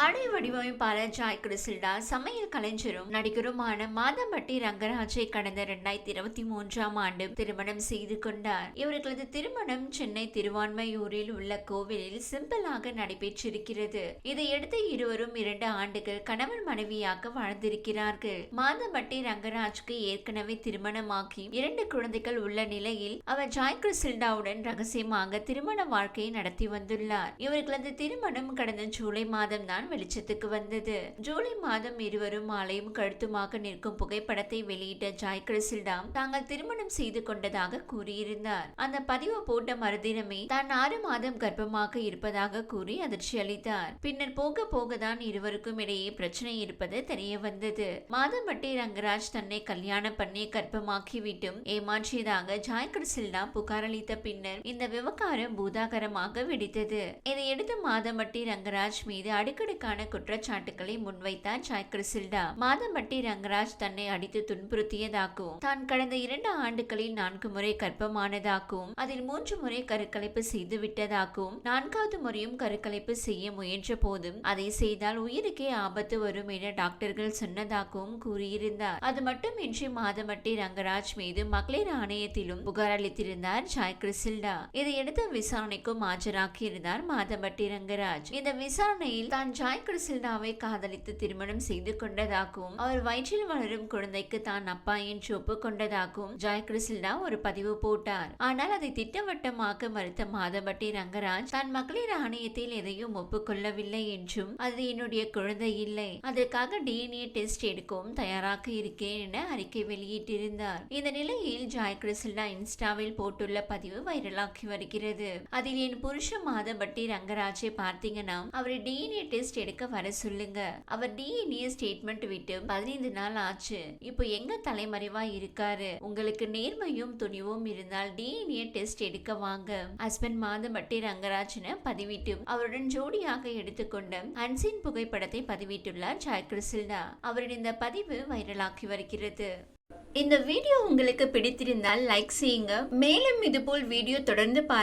ஆடை வடிவமைப்பாளர் ஜாய் கிறிசில்டா சமையல் கலைஞரும் நடிகருமான மாதம்பட்டி ரங்கராஜை கடந்த இரண்டாயிரத்தி இருபத்தி மூன்றாம் ஆண்டு திருமணம் செய்து கொண்டார். இவர்களது திருமணம் சென்னை திருவான்மையூரில் உள்ள கோவிலில் சிம்பிளாக நடைபெற்றிருக்கிறது. இதையடுத்து இருவரும் இரண்டு ஆண்டுகள் கணவன் மனைவியாக வாழ்ந்திருக்கிறார்கள். மாதம்பட்டி ரங்கராஜ்க்கு ஏற்கனவே திருமணமாகி இரண்டு குழந்தைகள் உள்ள நிலையில் அவர் ஜாய் கிறிசில்டாவுடன் ரகசியமாக திருமண வாழ்க்கையை நடத்தி வந்துள்ளார். இவர்களது திருமணம் கடந்த ஜூலை மாதம் தான் வெளிச்சத்துக்கு வந்தது. ஜூலை மாதம் இருவரும் மாலையும் கழுத்துமாக நிற்கும் புகைப்படத்தை வெளியிட்ட ஜாய் கிறிசில்டாம் தாங்கள் திருமணம் செய்து கொண்டதாக கூறியிருந்தார். அந்த பதிவு போட்ட மறுதினமே தான் ஆறு மாதம் கர்ப்பமாக இருப்பதாக கூறி அதிர்ச்சி அளித்தார். பின்னர் போக போக தான் இருவருக்கும் இடையே பிரச்சனை இருப்பது தெரிய வந்தது. மாதம்பட்டி ரங்கராஜ் தன்னை கல்யாணம் பண்ணி கர்ப்பமாக்கி விட்டும் ஏமாற்றியதாக ஜாய் கிறிசில்டா புகார் அளித்த பின்னர் இந்த விவகாரம் பூதாகரமாக வெடித்தது. இதையடுத்து மாதம்பட்டி ரங்கராஜ் மீது அடிக்கடி அடுக்கடுக்கான குற்றச்சாட்டுகளை முன்வைத்தார் ஜாய் கிறிசில்டா மாதம்பட்டி ரங்கராஜ் தன்னை அடித்து துன்புறுத்தியதாகவும் தான் கடந்த இரண்டு ஆண்டுகளில் நான்கு முறை கற்பமானதாகவும் அதில் மூன்று முறை கருக்கலைப்பு செய்து விட்டதாகவும் நான்காவது முறையும் கருக்கலைப்பு செய்ய முயன்ற போதும் அதை செய்தால் உயிருக்கே ஆபத்து வரும் என டாக்டர்கள் சொன்னதாகவும் கூறியிருந்தார். அது மட்டுமின்றி மாதமட்டி ரங்கராஜ் மீது மகளிர் ஆணையத்திலும் புகார் அளித்திருந்தார் ஜாய் கிறிசில்டா இதையடுத்து விசாரணைக்கும் ஆஜராக்கியிருந்தார் மாதம்பட்டி ரங்கராஜ். இந்த விசாரணையில் தான் ஜாய் கிறிசில்டாவை காதலித்து திருமணம் செய்து கொண்டதாகவும் அவர் வயிற்றில் வளரும் குழந்தைக்கு தான் அப்பா என்று ஒப்புக்கொண்டதாகவும் ஜாய் கிறிசில்டா ஒரு பதிவு போட்டார். ஆனால் அதை திட்டவட்டமாக மறுத்த மாதபட்டி ரங்கராஜ் தான் மகளிர் ஆணையத்தில் எதையும் ஒப்புக்கொள்ளவில்லை என்றும் அது என்னுடைய குழந்தை இல்லை. அதற்காக டிஎன்ஏ டெஸ்ட் எடுக்கவும் தயாராக இருக்கேன் என அறிக்கை வெளியிட்டிருந்தார். இந்த நிலையில் ஜாய் கிறிசில்டா இன்ஸ்டாவில் போட்டுள்ள பதிவு வைரலாகி வருகிறது. அதில் என் புருஷ மாதபட்டி ரங்கராஜை பார்த்தீங்கன்னா அவரை டிஎன்ஏ டெஸ்ட் எடுக்க வர சொல்லுங்க. அவர் டிஎன்ஏ ஸ்டேட்மெண்ட் விட்டு பதினைந்து நாள் ஆச்சு. இப்போ எங்க தலைமறைவா இருக்காரு? உங்களுக்கு நேர்மையும் துணிவும் இருந்தால் டிஎன்ஏ டெஸ்ட் எடுக்க வாங்க. ஹஸ்பண்ட் மாதம்பட்டி ரங்கராஜ்னு பதிவிட்டு அவருடன் ஜோடியாக எடுத்துக்கொண்ட அன்சின் புகைப்படத்தை பதிவிட்டுள்ளார் ஜாய் கிறிசில்டா அவரின் இந்த பதிவு வைரலாகி வருகிறது. இந்த வீடியோ உங்களுக்கு பிடித்திருந்தால் லைக் செய்யுங்க. மேலும் இதுபோல் வீடியோ தொடர்ந்து பார்க்க